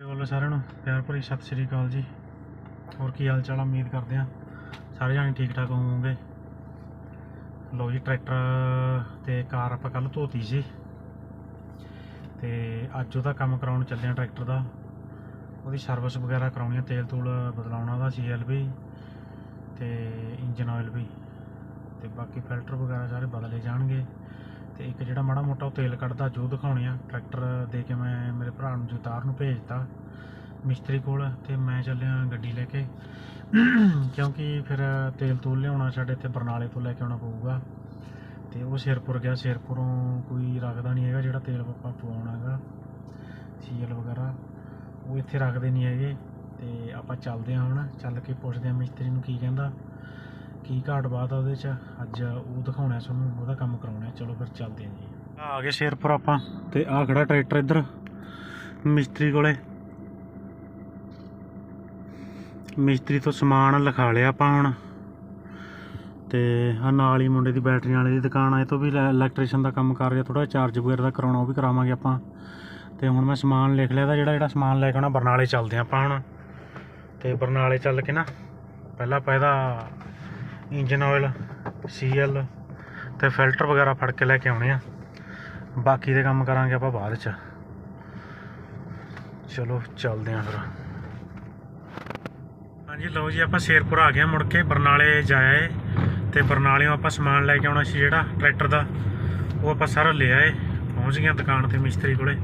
ਵੱਲੋਂ ਸਾਰਿਆਂ ਨੂੰ, ਪਿਆਰ ਭਰੀ ਸਤਿ ਸ਼੍ਰੀ ਅਕਾਲ ਜੀ। ਹੋਰ ਕੀ ਹਾਲ ਚਾਲ ਉਮੀਦ ਕਰਦੇ ਆ ਸਾਰੇ ਜਾਣੇ ਠੀਕ ਠਾਕ ਹੋਵੋਗੇ। ਲੋ ਜੀ, ਟਰੈਕਟਰ ਤੇ ਕਾਰ ਆਪਾਂ ਕੱਲ ਧੋਤੀ ਸੀ। ਤੇ ਅੱਜ ਉਹਦਾ ਕੰਮ ਕਰਾਉਣ ਚੱਲੇ ਆ ਟਰੈਕਟਰ ਦਾ। ਉਹਦੀ ਸਰਵਿਸ ਵਗੈਰਾ ਕਰਾਉਣੀ ਆ, ਤੇਲ ਤੂਲ ਬਦਲਾਉਣਾ ਉਹਦਾ ਸੀਐਲ ਵੀ ਤੇ ਇੰਜਨ ਆਇਲ ਵੀ। ਤੇ ਬਾਕੀ ਫਿਲਟਰ ਵਗੈਰਾ ਸਾਰੇ ਬਦਲੇ ਜਾਣਗੇ। ਤੇ ਇੱਕ ਜਿਹੜਾ ਮਾੜਾ ਮੋਟਾ ਉਹ ਤੇਲ ਕੱਢਦਾ, ਜੋ ਦਿਖਾਉਣੇ ਆ, ਟਰੈਕਟਰ ਦੇ ਕੇ ਮੈਂ ਮੇਰੇ ਭਰਾ ਨੂੰ ਜਗਤਾਰ ਨੂੰ ਭੇਜਤਾ, ਮਿਸਤਰੀ ਕੋਲ, ਤੇ ਮੈਂ ਚੱਲਿਆ ਗੱਡੀ ਲੈ ਕੇ। ਕਿਉਂਕਿ ਫਿਰ ਤੇਲ ਤੂਲ ਲਿਆਉਣਾ ਸਾਡੇ ਇੱਥੇ ਬਰਨਾਲੇ ਤੋਂ ਲੈ ਕੇ ਆਉਣਾ ਪਊਗਾ। ਤੇ ਉਹ ਸ਼ੇਰਪੁਰ ਗਿਆ, ਸਿਰਪੁਰੋਂ ਕੋਈ ਰੱਖਦਾ ਨਹੀਂ ਹੈਗਾ ਜਿਹੜਾ ਤੇਲ ਆਪਾਂ ਪਵਾਉਣਾ ਹੈਗਾ ਸੀਐਲ ਵਗੈਰਾ। ਉਹ ਇੱਥੇ ਰੱਖਦੇ ਨਹੀਂ ਹੈਗੇ, ਤੇ ਆਪਾਂ ਚੱਲਦੇ ਹਾਂ ਹੁਣ, ਚੱਲ ਕੇ ਪੁੱਛਦੇ ਹਾਂ ਮਿਸਤਰੀ ਨੂੰ ਕੀ ਕਹਿੰਦਾ। ਕੀ ਘਾਟ ਬਾਤ ਆ ਉਹਦੇ ਚ? ਅੱਜ ਉਹ ਦਿਖਾਉਣਾ ਤੁਹਾਨੂੰ, ਉਹਦਾ ਕੰਮ ਕਰਾਉਣਾ ਚਲੋ ਫਿਰ ਚੱਲਦੇ ਹਾਂ ਜੀ। ਆ ਗਏ ਸ਼ੇਰਪੁਰ ਆਪਾਂ, ਤੇ ਆ ਖੜਾ ਟਰੈਕਟਰ ਇੱਧਰ, ਮਿਸਤਰੀ ਕੋਲੇ। ਮਿਸਤਰੀ ਤੋਂ ਸਮਾਨ ਲਿਖਾ ਲਿਆ ਆਪਾਂ ਹੁਣ। ਤੇ ਆ ਨਾਲ ਹੀ ਮੁੰਡੇ ਦੀ ਬੈਟਰੀ ਵਾਲੇ ਦੀ ਦੁਕਾਨ ਆ, ਇਹ ਤੋਂ ਵੀ ਇਲੈਕਟ੍ਰੀਸ਼ੀਅਨ ਦਾ ਕੰਮ ਕਰ ਰਿਹਾ ਥੋੜਾ ਚਾਰਜ ਵਗੈਰਾ ਦਾ ਕਰਾਉਣਾ, ਉਹ ਵੀ ਕਰਾਵਾਂਗੇ ਆਪਾਂ। ਤੇ ਹੁਣ ਮੈਂ ਸਮਾਨ ਲਿਖ ਲਿਆ ਦਾ ਜਿਹੜਾ ਜਿਹੜਾ ਸਮਾਨ ਲੈ ਕੇ ਆਉਣਾ, ਬਰਨਾਲੇ ਚੱਲਦੇ ਹਾਂ ਆਪਾਂ ਹੁਣ। ਤੇ ਬਰਨਾਲੇ ਚੱਲ ਕੇ ਨਾ, ਪਹਿਲਾਂ ਆਪਾਂ ਇਹਦਾ ਇੰਜਨ ਆਇਲ ਸੀਐਲ ਤੇ ਫਿਲਟਰ ਵਗੈਰਾ ਫੜ ਕੇ ਲੈ ਕੇ ਆਉਣੇ ਆ। ਬਾਕੀ ਦੇ ਕੰਮ ਕਰਾਂਗੇ ਆਪਾਂ ਬਾਅਦ ਚ। ਚਲੋ, ਚੱਲਦੇ ਆਂ ਫਿਰ। ਹਾਂਜੀ, ਲਓ ਜੀ, ਆਪਾਂ ਸ਼ੇਰਪੁਰ ਆ ਗਏ ਮੁੜ ਕੇ। ਬਰਨਾਲੇ ਜਾਇਆ ਏ ਤੇ ਬਰਨਾਲਿਓਂ ਆਪਾਂ ਸਮਾਨ ਲੈ ਕੇ ਆਉਣਾ ਸੀ ਜਿਹੜਾ ਟਰੈਕਟਰ ਦਾ। ਉਹ ਆਪਾਂ ਸਾਰਾ ਲਿਆ ਏ। ਪਹੁੰਚ ਗਏ ਹਾਂ ਦੁਕਾਨ ਤੇ ਮਿਸਤਰੀ ਕੋਲੇ।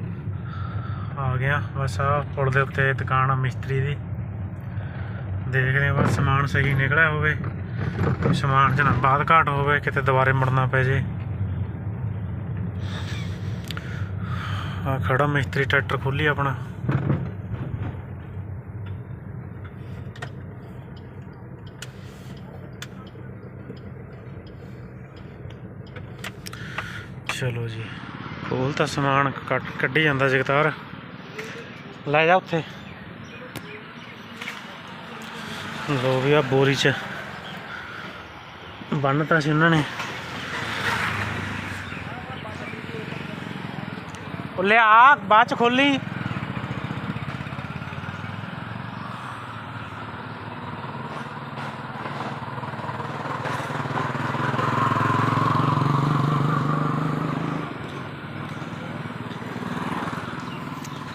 ਆ ਗਿਆ ਬਸ ਆ ਪੁਲ ਦੇ ਉੱਤੇ ਦੁਕਾਨ ਆ ਮਿਸਤਰੀ ਦੀ। ਦੇਖਦੇ ਹਾਂ ਬਸ ਸਮਾਨ ਸਹੀ ਨਿਕਲਿਆ ਹੋਵੇ। ਸਮਾਨ ਚ ਨਾ ਬਾਅਦ ਘਾਟ ਹੋਵੇ, ਕਿਤੇ ਦੁਬਾਰੇ ਮੁੜਨਾ ਪੈ ਜੇ। ਆ ਖੜਾ ਮਿਸਤਰੀ ਟਰੈਕਟਰ ਖੋਲੀ ਆਪਣਾ। ਚਲੋ ਜੀ। ਖੋਲ ਤਾਂ ਸਮਾਨ ਕੱਟ ਕੱਢੀ ਜਾਂਦਾ ਜਗਤਾਰ। ਲੈ ਜਾ ਉੱਥੇ। ਲੋ ਵੀ ਆ ਬੋਰੀ ਚ। ਬੰਨਤਾ ਸੀ ਉਹਨਾਂ ਨੇ ਉਹ ਲਿਆ ਬਾਅਦ ਚ ਖੋਲੀ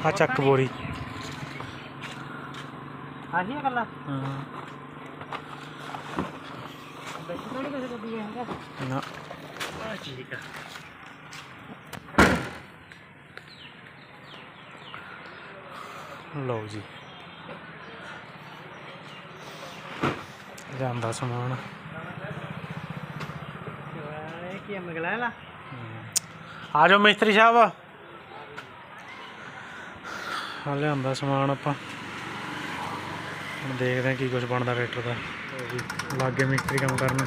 ਆ ਚੱਕ ਬੋਰੀ ਆਹੀ ਆ ਗੱਲਾਂ ਹਾਂ ਵਿੱਚ ਥੋੜੀ ਕਿਸੇ ਗੱਡੀ ਹੈਗਾ ਨਾ। ਆ ਠੀਕ ਆ ਲਓ ਜੀ। ਜਾਂਦਾ ਸਮਾਨ। ਕੀ ਮਗਲਾ ਲਾ ਆ ਜਾਓ ਮਿਸਤਰੀ ਸਾਹਿਬ। ਆ ਲਿਆਂਦਾ ਸਮਾਨ ਆਪਾਂ। ਹੁਣ ਦੇਖਦੇ ਹਾਂ ਕੀ ਕੁਝ ਬਣਦਾ ਟਰੈਕਟਰ ਦਾ। ਲਓ ਜੀ ਲਾਗੇ ਮਿਸਤਰੀ ਕੰਮ ਕਰਨ।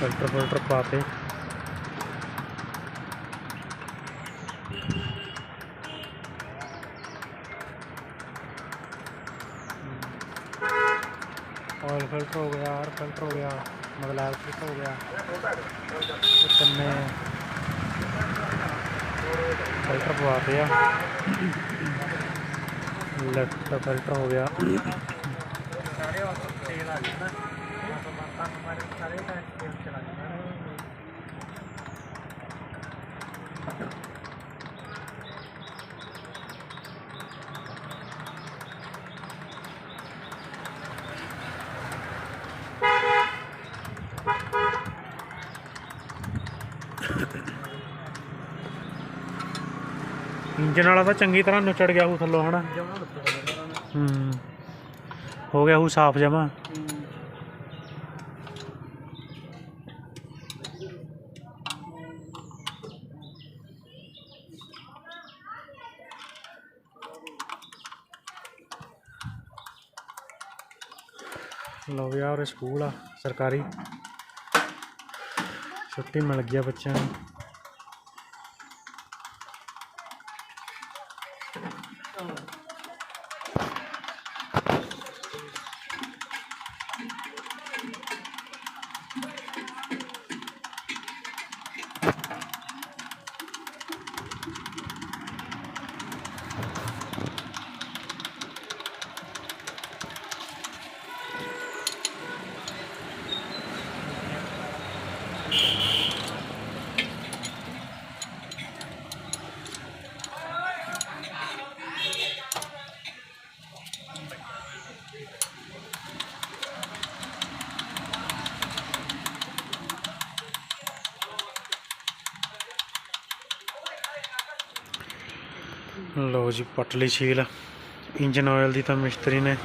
ਫਿਲਟਰ ਫਿਲਟਰ ਪਾਤੇ। ਆਇਲ ਫਿਲਟਰ ਹੋ ਗਿਆ ਆਰ ਫਿਲਟਰ ਹੋ ਗਿਆ ਮਗਲਾ ਫਿਲਟਰ ਹੋ ਗਿਆ। ਇਹ ਤਿੰਨੇ ਫਿਲਟਰ ਪਵਾਤੇ ਆ ਲੈਫਟ ਫਿਲਟਰ ਹੋ ਗਿਆ ਸਾਰੇ ਉਸ ਤੇਲ ਆ ਜਾਂਦਾ ਆਪਾਂ ਮਾਰੇ ਸਾਰੇ ਤਾਂ ਤੇਲ ਚਲਾ ਜਾਂਦਾ ਇੰਜਨ ਵਾਲਾ ਤਾਂ ਚੰਗੀ ਤਰ੍ਹਾਂ ਨੁਚੜ ਗਿਆ ਉਹ ਥੱਲੋਂ, ਹਨਾ? ਹੂੰ। ਹੋ ਗਿਆ ਉਹ ਸਾਫ਼ ਜਮਾ। ਲਓ ਵੀ ਆਹ ਸਕੂਲ ਆ, ਸਰਕਾਰੀ। ਛੁੱਟੀ ਮਿਲ ਗਿਆ ਬੱਚਿਆਂ ਨੂੰ। ਜੀ ਪਟਲੀ ਛੀਲ ਇੰਜਨ ਆਇਲ ਦੀ ਤਾਂ ਮਿਸਤਰੀ ਨੇ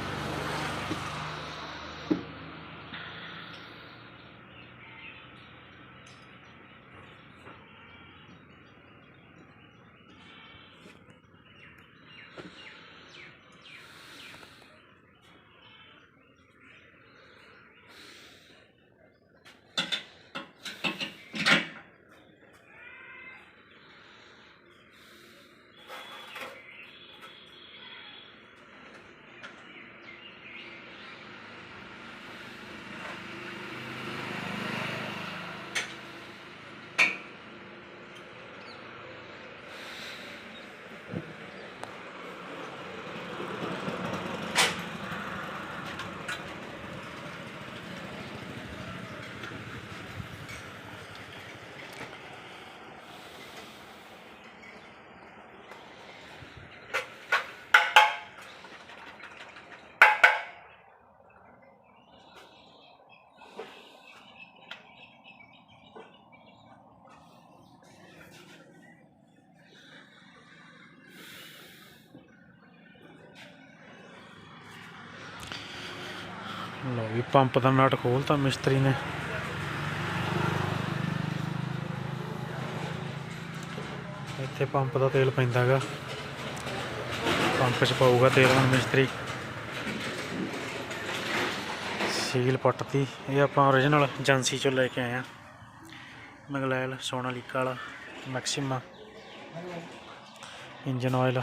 ਲਓ ਵੀ ਪੰਪ ਦਾ ਨਟ ਖੋਲਤਾ, ਮਿਸਤਰੀ ਨੇ। ਇੱਥੇ ਪੰਪ ਦਾ ਤੇਲ ਪੈਂਦਾਗਾ। ਪੰਪ 'ਚ ਪਾਊਗਾ ਤੇਲ ਹੁਣ ਮਿਸਤਰੀ। ਸੀਲ ਪੱਟਤੀ। ਇਹ ਆਪਾਂ origignal ਏਜੰਸੀ ਚੋਂ ਲੈ ਕੇ ਆਏ ਆ ਮਗਲੈਲ, ਸੋਨਾਲੀਕਾ ਵਾਲਾ, ਮੈਕਸਿਮਾ। Engine oil.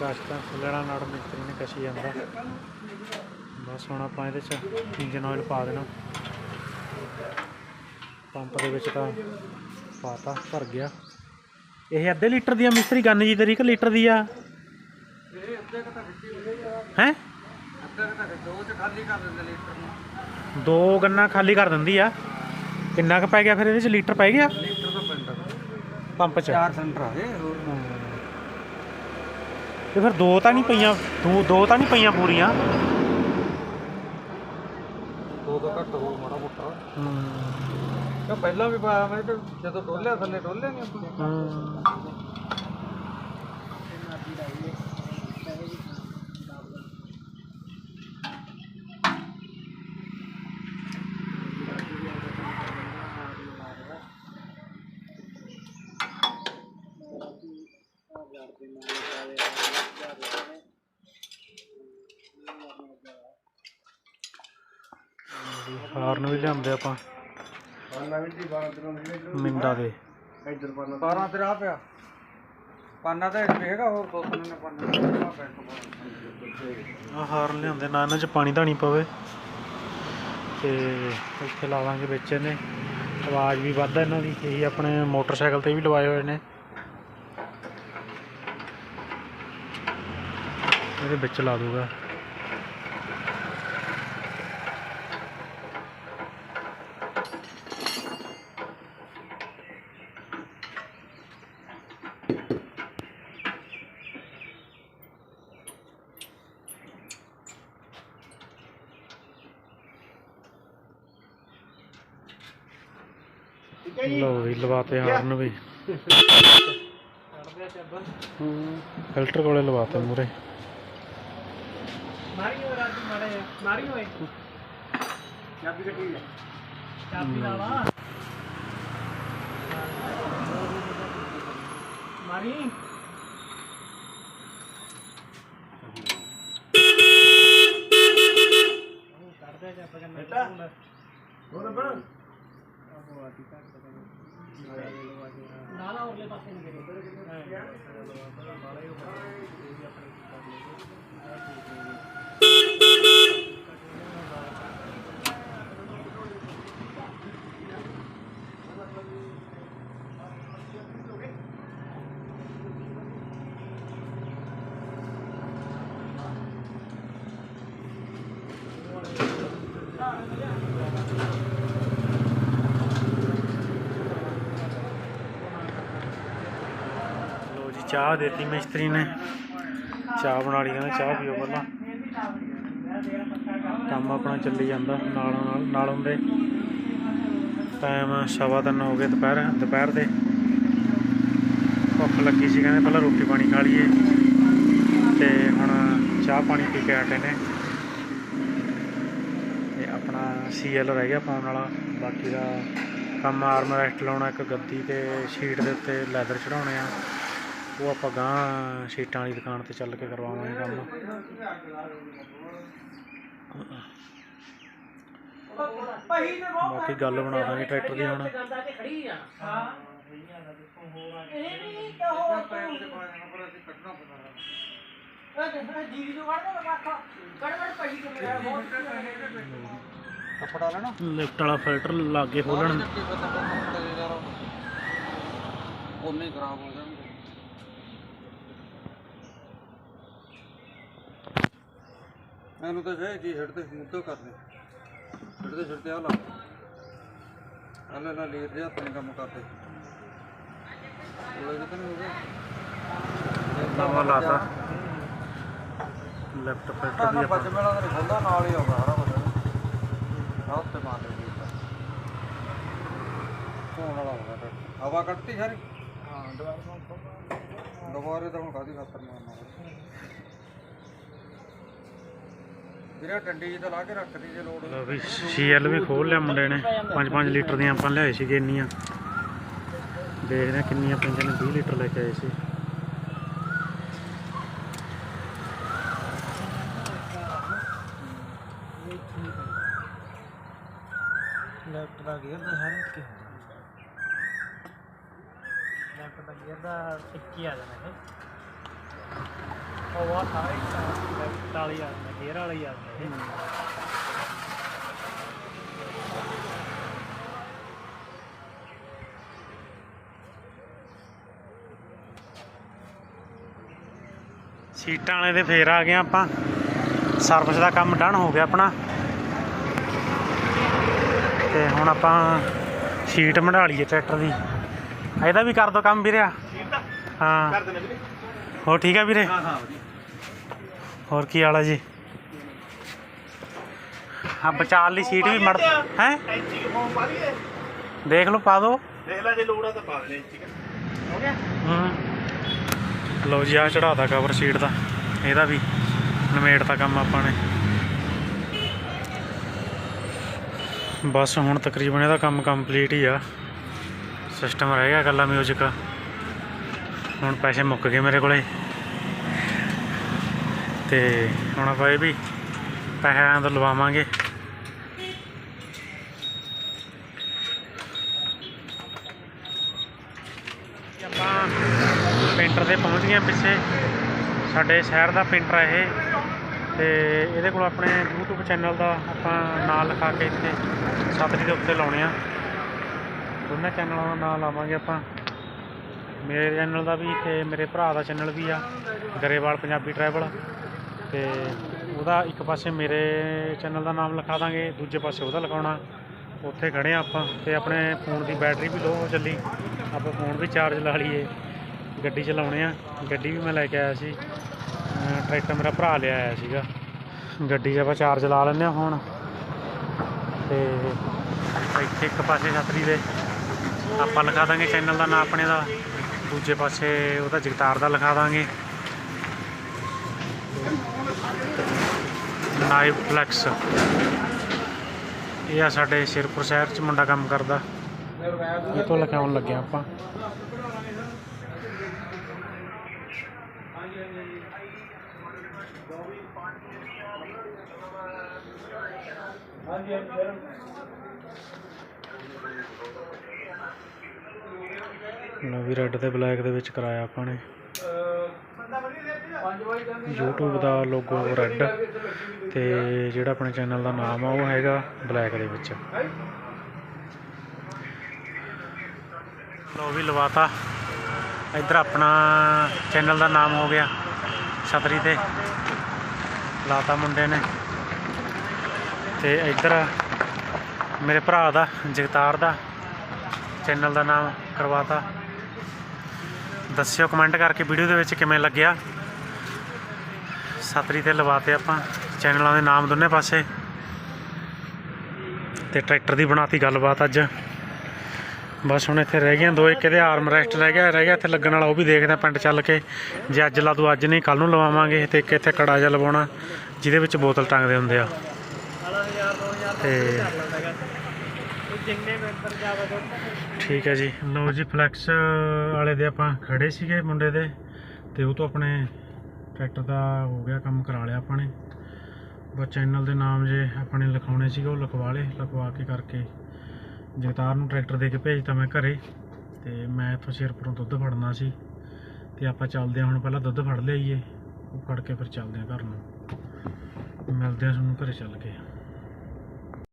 ਕਸ਼ਤਾ ਖੁੱਲਣਾ ਨਾਲ ਮਿਸਤਰੀ ਨੇ ਕਸ਼ੀ ਜਾਂਦਾ। ਬਸ ਹੁਣ ਆਪਾਂ ਇਹਦੇ ਚ ਇੰਜਨ ਆਇਲ ਪਾ ਦੇਣਾ। ਪੰਪ ਦੇ ਵਿੱਚ ਤਾਂ ਪਾਤਾ ਭਰ ਗਿਆ। ਇਹ ਅੱਧੇ ਲੀਟਰ ਦੀ ਆ ਮਿਸਤਰੀ ਗੰਨ ਜੀ ਤੇਰੀ ਕਿ ਲੀਟਰ ਦੀ ਆ? ਇਹ ਅੱਧੇ ਘਟਾ ਦਿੱਤੀ ਹੈ ਅੱਧੇ ਘਟਾ ਦੋ ਚ ਖਾਲੀ ਕਰ ਦਿੰਦੇ ਲੀਟਰ ਨੂੰ। ਦੋ ਗੰਨਾ ਖਾਲੀ ਕਰ ਦਿੰਦੀ ਆ। ਕਿੰਨਾ ਕੁ ਪੈ ਗਿਆ ਫਿਰ ਇਹਦੇ ਚ? ਲੀਟਰ ਪੈ ਗਿਆ? ਲੀਟਰ ਤੋਂ ਪੈਂਦਾ। ਪੰਪ ਚ। ਚਾਰ ਸਿਲੰਡਰ ਆ ਗਏ ਹੋਰ ਤੇ ਫਿਰ ਦੋ ਤਾਂ ਨਹੀਂ ਪਈਆਂ ਦੋ ਦੋ ਤਾਂ ਨਹੀਂ ਪਈਆਂ ਪੂਰੀਆਂ? ਦੋ ਤੋਂ ਘੱਟ ਹੋ ਮਾੜਾ ਮੋਟਾ। ਹੂੰ। ਪਹਿਲਾਂ ਵੀ ਪਾਇਆ ਮੈਂ ਤੇ ਜਦੋਂ ਡੋਲਿਆ ਥੱਲੇ ਡੋਲਿਆ ਨਹੀਂ ਆਪਾਂ ਹੂੰ। ਹਾਰਨ ਵੀ ਲਿਆਂਦੇ ਆਪਾਂ। ਪਾਨਾ ਵੀ ਜੀ 12 ਤਰ੍ਹਾਂ ਦੇ। ਮਿੰਦਾ ਦੇ ਇੱਧਰ ਪਾਨਾ 12 ਤੇਰਾ ਪਿਆ। ਪਾਨਾ ਤਾਂ ਇੱਥੇ ਹੈਗਾ ਹੋਰ ਦੋ ਨੇ ਪਾਨਾ ਆ ਹਾਰਨ ਲਿਆਂਦੇ ਨਾ ਇਹਨਾਂ 'ਚ ਪਾਣੀ ਧਾਣੀ ਪਵੇ। ਤੇ ਇੱਥੇ ਲਾਵਾਂਗੇ ਵਿੱਚ ਇਹਨੇ। ਆਵਾਜ਼ ਵੀ ਵੱਧ ਇਹਨਾਂ ਦੀ ਇਹੀ ਆਪਣੇ ਮੋਟਰਸਾਈਕਲ ਤੇ ਵੀ ਲਵਾਏ ਹੋਏ ਨੇ। ਇਹਦੇ ਵਿੱਚ ਲਾ ਦੂਗਾ। ਲਓ ਵੀ ਲਵਾਤੇ ਹਾਰਨ ਵੀ। ਫਿਲਟਰ ਕੋਲੇ ਲਵਾਤੇ ਮੂਰੇ ਮਾਰੀ ਹੋਏ ਰਾਜੂ ਮਾਰੇ ਹੋਏ ਚਾਬੀ ਕੱਟੀ ਲੈ। ਚਾਬੀ ਲਾ ਲਾ ਮਾਰੀ। ਕਰਦੇ ਜਾ ਪਕੜ ਬੇਟਾ ਬੋਲ ਬਣ ਨਾਲਾ ਉਰਲੇ ਪਾਸੇ ਨੂੰ ਕਰੇ ਲਓ ਜੀ ਚਾਹ ਦੇਤੀ ਮਿਸਤਰੀ ਨੇ। ਚਾਹ ਬਣਾ ਲਈ ਕਹਿੰਦਾ, ਚਾਹ ਪੀਓ ਪਹਿਲਾਂ। ਕੰਮ ਆਪਣਾ ਚੱਲੀ ਜਾਂਦਾ ਨਾਲੋਂ ਨਾਲ ਨਾਲ ਹੁੰਦੇ ਟਾਈਮ ਸਵਾ ਤਿੰਨ ਹੋ ਗਏ ਦੁਪਹਿਰ ਦੁਪਹਿਰ ਦੇ। ਭੁੱਖ ਲੱਗੀ ਸੀ ਕਹਿੰਦੇ ਪਹਿਲਾਂ ਰੋਟੀ ਪਾਣੀ ਖਾ ਲਈਏ। ਤੇ ਹੁਣ ਚਾਹ ਪਾਣੀ ਪੀ ਕੇ ਆਟੇ ਨੇ। ਤੇ ਆਪਣਾ ਸੀਐਲ ਰਹਿ ਗਿਆ ਪਾਉਣ ਵਾਲਾ। ਬਾਕੀ ਦਾ ਕੰਮ ਆਰਮ ਰੈਸਟ ਲਾਉਣਾ, ਇੱਕ ਗੱਦੀ ਤੇ ਸ਼ੀਟ ਦੇ ਉੱਤੇ ਲੈਦਰ ਚੜਾਉਣੇ ਆ। ਉਹ ਆਪਾਂ ਗਾਂ ਸ਼ੀਟਾਂ ਵਾਲੀ ਦੁਕਾਨ ਤੇ ਚੱਲ ਕੇ ਕਰਵਾਵਾਂਗੇ ਕੰਮ। ਬਾਕੀ ਗੱਲ ਬਣਾ ਦਾਂਗੇ ਟਰੈਕਟਰ ਦੀ ਹੁਣ। ਕੱਪੜਾ ਲੈਣਾ ਲਿਫਟ ਵਾਲਾ ਫਿਲਟਰ ਲਾਗੇ ਖੋਲਣ। ਉਹਨੇ ਖਰਾਬ ਹੋ ਇਹਨੂੰ ਤਾਂ ਜੇ ਜੀ ਛੱਡ ਤੇ ਮੁੱਦੋ ਕਰ ਦੇ ਛੱਡ ਦੇ ਛੱਡ ਤੇ ਆ ਲਾ। ਆ ਲੈ ਲੈ ਲੀਰ ਦੇ ਆਪਣੇ ਕੰਮ ਕਰਦੇ। ਉਹ ਜਿੱਤ ਨਹੀਂ ਹੋ ਗਿਆ ਨਵਾਂ ਲਾਤਾ। ਲੈਫਟ ਵੀ ਨਾ ਆਪਾਂ ਬੱਜ ਮੇਲਾ ਤਾਂ ਨਹੀਂ ਖੁੱਲਦਾ ਨਾਲ ਹੀ ਆਉਂਦਾ ਸਾਰਾ ਕੁਝ ਆਹ ਉੱਤੇ ਮਾਰ ਦੇ ਜੀ ਧੋਣ ਵਾਲਾ ਹੋਗਾ। ਹਵਾ ਕੱਢਤੀ ਸਾਰੀ? ਹਾਂ ਦੁਬਾਰਾ ਦੁਬਾਰੇ ਤਾਂ ਹੁਣ ਕਾਦੀ ਖਾਤਰ ਮਾਰਨਾ। ਵੀਰੇ ਡੰਡੀ ਜੀ ਤਾਂ ਲਾ ਕੇ ਰੱਖਦੀ ਜੇ ਲੋੜ। ਲਓ ਵੀ ਸੀਐਲ ਵੀ ਖੋਲ ਲਿਆ ਮੁੰਡੇ ਨੇ। 5-5 ਲੀਟਰ ਦੀਆਂ ਆਪਾਂ ਲਿਆਏ ਸੀਗੇ ਇੰਨੀਆਂ। ਦੇਖਦੇ ਆ ਕਿੰਨੀਆਂ ਪੈਂਦੀਆਂ ਨੇ 20 ਲੀਟਰ ਲੈ ਕੇ ਆਏ ਸੀ। ਲੈਫਟ ਦਾ ਗੇਅਰ ਦਾ ਹਰ ਇੱਕ ਲੈਫਟ ਦਾ ਗੇਅਰ ਦਾ ਇੱਕੀ ਆ ਜਾਣਾ ਇਹ। ਉਹ ਆ ਸਾਰੇ ਲੈਫਟ ਵਾਲੀ ਆ ਜਾਂਦਾ ਗੇਅਰ ਵਾਲੀ ਆ। ਜਾਂਦਾ ਇਹ ਸੀਟਾਂ ਵਾਲੇ ਦੇ ਫੇਰ ਆ ਗਏ ਆਪਾਂ। ਸਰਵਿਸ ਦਾ ਕੰਮ ਡਨ ਹੋ ਗਿਆ ਆਪਣਾ। ਤੇ ਹੁਣ ਆਪਾਂ ਸੀਟ ਮਢਾ ਲਈਏ ਟਰੈਕਟਰ ਦੀ। ਇਹਦਾ ਵੀ ਕਰ ਦੋ ਕੰਮ ਵੀਰਿਆ। ਹਾਂ। ਕਰ ਦੇਣਾ ਵੀਰੇ। ਹੋਰ ਠੀਕ ਆ ਵੀਰੇ? ਹਾਂ ਹਾਂ ਹੋਰ ਕੀ ਹਾਲ ਆ ਜੀ? ਹਾਂ ਬਚਾਲ ਲਈ ਸੀਟ ਵੀ ਮੜ ਹੈ? ਪਾ ਲਈਏ ਦੇਖ ਲਓ ਪਾ ਦਿਓ ਦੇਖ ਲੈ ਜੇ ਲੋੜ ਆ ਤਾਂ ਪਾ ਦੇ ਠੀਕ ਹੈ ਹੋ ਗਿਆ? ਹੂੰ। ਲਓ ਜੀ ਆ ਚੜਾਤਾ ਕਵਰ ਸੀਟ ਦਾ। ਇਹਦਾ ਵੀ ਨਵੇੜਤਾ ਕੰਮ ਆਪਾਂ ਨੇ। ਬਸ ਹੁਣ ਤਕਰੀਬਨ ਇਹਦਾ ਕੰਮ ਕੰਪਲੀਟ ਹੀ ਆ। ਸਿਸਟਮ ਰਹਿ ਗਿਆ ਇਕੱਲਾ ਮਿਊਜ਼ਿਕ ਹੁਣ ਪੈਸੇ ਮੁੱਕ ਗਏ ਮੇਰੇ ਕੋਲੇ। ਤੇ ਹੁਣ ਆਪਾਂ ਇਹ ਵੀ ਪੈਸੇ ਤੋਂ ਲਵਾਵਾਂਗੇ। ਆਪਾਂ ਪੇਂਟਰ ਦੇ ਪਹੁੰਚ ਗਏ ਪਿੱਛੇ। ਸਾਡੇ ਸ਼ਹਿਰ ਦਾ ਪੇਂਟਰ ਇਹ। ਤੇ ਇਹਦੇ ਕੋਲ ਆਪਣੇ YouTube ਚੈਨਲ ਦਾ ਆਪਾਂ ਨਾਂ ਲਿਖਾ ਕੇ ਇੱਥੇ ਛਤਰੀ ਦੇ ਉੱਤੇ ਲਾਉਣੇ ਆ। ਦੋਨਾਂ ਚੈਨਲਾਂ ਦਾ ਨਾਂ ਲਾਵਾਂਗੇ ਆਪਾਂ। ਮੇਰੇ ਚੈਨਲ ਦਾ ਵੀ ਤੇ ਮੇਰੇ ਭਰਾ ਦਾ ਚੈਨਲ ਵੀ ਆ, ਗਰੇਵਾਲ ਪੰਜਾਬੀ ਟਰੈਵਲ ਤੇ ਉਹਦਾ ਇੱਕ ਪਾਸੇ ਮੇਰੇ ਚੈਨਲ ਦਾ ਨਾਮ ਲਿਖਾ ਦਾਂਗੇ, ਦੂਜੇ ਪਾਸੇ ਉਹਦਾ ਲਿਖਾਉਣਾ। ਉੱਥੇ ਖੜੇ ਆ ਆਪਾਂ ਤੇ ਆਪਣੇ ਫੋਨ ਦੀ ਬੈਟਰੀ ਵੀ ਲੋ ਹੋ ਚੱਲੀ। ਆਪਾਂ ਫੋਨ ਵੀ ਚਾਰਜ ਲਾ ਲਈਏ, ਗੱਡੀ ਚਲਾਉਣੇ ਆ। ਗੱਡੀ ਵੀ ਮੈਂ ਲੈ ਕੇ ਆਇਆ ਸੀ। ਟਰੈਕਟਰ ਮੇਰਾ ਭਰਾ ਲਿਆ ਆਇਆ ਸੀਗਾ। ਗੱਡੀ 'ਚ ਆਪਾਂ ਚਾਰਜ ਲਾ ਲੈਂਦੇ ਆ ਹੁਣ। ਤੇ ਇੱਥੇ ਇੱਕ ਪਾਸੇ ਛਤਰੀ ਦੇ। ਆਪਾਂ ਲਿਖਾ ਦਾਂਗੇ ਚੈਨਲ ਦਾ ਨਾਮ ਆਪਣੇ ਦਾ। ਦੂਜੇ ਪਾਸੇ ਉਹਦਾ ਜਗਤਾਰ ਦਾ ਲਿਖਾ ਦਾਂਗੇ। Naive flex. ਇਹ ਆ ਸਾਡੇ ਸਿਰਪੁਰ ਸ਼ਹਿਰ ਚ ਮੁੰਡਾ ਕੰਮ ਕਰਦਾ। ਇਹ ਤੋਂ ਲਿਖਾਉਣ ਲੱਗੇ ਹਾਂ ਆਪਾਂ। ਲਓ ਵੀ ਰੈੱਡ ਤੇ ਬਲੈਕ ਦੇ ਵਿੱਚ ਕਰਾਇਆ ਆਪਾਂ ਨੇ। YouTube ਦਾ ਲੋਗੋ ਰੈੱਡ ਤੇ ਜਿਹੜਾ ਆਪਣੇ ਚੈਨਲ ਦਾ ਨਾਮ ਆ, ਉਹ ਹੈਗਾ ਬਲੈਕ ਦੇ ਵਿੱਚ। ਲੋ ਵੀ ਲਵਾਤਾ। ਇੱਧਰ ਆਪਣਾ ਚੈਨਲ ਦਾ ਨਾਮ ਹੋ ਗਿਆ ਛਤਰੀ ਤੇ। ਲਾਤਾ ਮੁੰਡੇ ਨੇ। ਤੇ ਇੱਧਰ ਮੇਰੇ ਭਰਾ ਦਾ, ਜਗਤਾਰ ਦਾ ਚੈਨਲ ਦਾ ਨਾਮ ਕਰਵਾਤਾ। ਦੱਸਿਓ ਕਮੈਂਟ ਕਰਕੇ ਵੀਡੀਓ ਦੇ ਵਿੱਚ ਕਿਵੇਂ ਲੱਗਿਆ। ਸਤਰੀ ਤੇ ਲਵਾਤੇ ਆਪਾਂ, ਚੈਨਲਾਂ ਦੇ ਨਾਮ ਦੋਨੇ ਪਾਸੇ। ਤੇ ਟਰੈਕਟਰ ਦੀ ਬਣਾਤੀ ਗੱਲਬਾਤ ਅੱਜ। ਬਸ ਹੁਣ ਇੱਥੇ ਰਹਿ ਗਈਆਂ ਦੋ, ਇੱਕ ਇਹਦੇ ਆਰਮ ਰੈਸਟ ਰਹਿ ਗਿਆ ਰਹਿ ਗਿਆ ਇੱਥੇ ਲੱਗਣ ਵਾਲਾ, ਉਹ ਵੀ ਦੇਖਦੇ ਆ ਪਿੰਡ ਚੱਲ ਕੇ। ਜੇ ਅੱਜ ਲਾ ਤੂੰ ਅੱਜ ਨਹੀਂ ਕੱਲ ਨੂੰ ਲਵਾਵਾਂਗੇ ਤੇ ਇੱਕ ਇੱਥੇ ਕੜਾ ਜਿਹਾ ਲਵਾਉਣਾ, ਜਿਹਦੇ ਵਿੱਚ ਬੋਤਲ ਟੰਗਦੇ ਹੁੰਦੇ ਆ। ਤੇ ਠੀਕ ਹੈ ਜੀ। ਲਓ ਜੀ ਫਲੈਕਸ ਵਾਲੇ ਦੇ ਆਪਾਂ ਖੜੇ ਸੀਗੇ ਮੁੰਡੇ ਦੇ ਤੇ ਉਹ ਤੋਂ ਆਪਣੇ ਟਰੈਕਟਰ ਦਾ ਹੋ ਗਿਆ ਕੰਮ ਕਰਾ ਲਿਆ ਆਪਾਂ ਨੇ। ਬਸ ਚੈਨਲ ਦੇ ਨਾਮ ਜੇ ਆਪਣੇ ਲਿਖਾਉਣੇ ਸੀਗੇ, ਉਹ ਲਿਖਵਾ ਲਏ, ਲਿਖਵਾ ਕੇ ਕਰਕੇ ਜਗਤਾਰ ਨੂੰ ਟਰੈਕਟਰ ਦੇ ਕੇ ਭੇਜਤਾ ਮੈਂ ਘਰੇ ਤੇ ਮੈਂ ਇੱਥੋਂ ਸ਼ੇਰਪੁਰੋਂ ਦੁੱਧ ਫੜਨਾ ਸੀ ਤੇ ਆਪਾਂ ਚੱਲਦੇ ਹਾਂ ਹੁਣ ਪਹਿਲਾਂ ਦੁੱਧ ਫੜ ਲਿਆਈਏ ਉਹ ਫੜ ਕੇ ਫਿਰ ਚੱਲਦੇ ਹਾਂ ਘਰ ਨੂੰ। ਮਿਲਦੇ ਹਾਂ ਤੁਹਾਨੂੰ ਘਰੇ ਚੱਲ ਕੇ।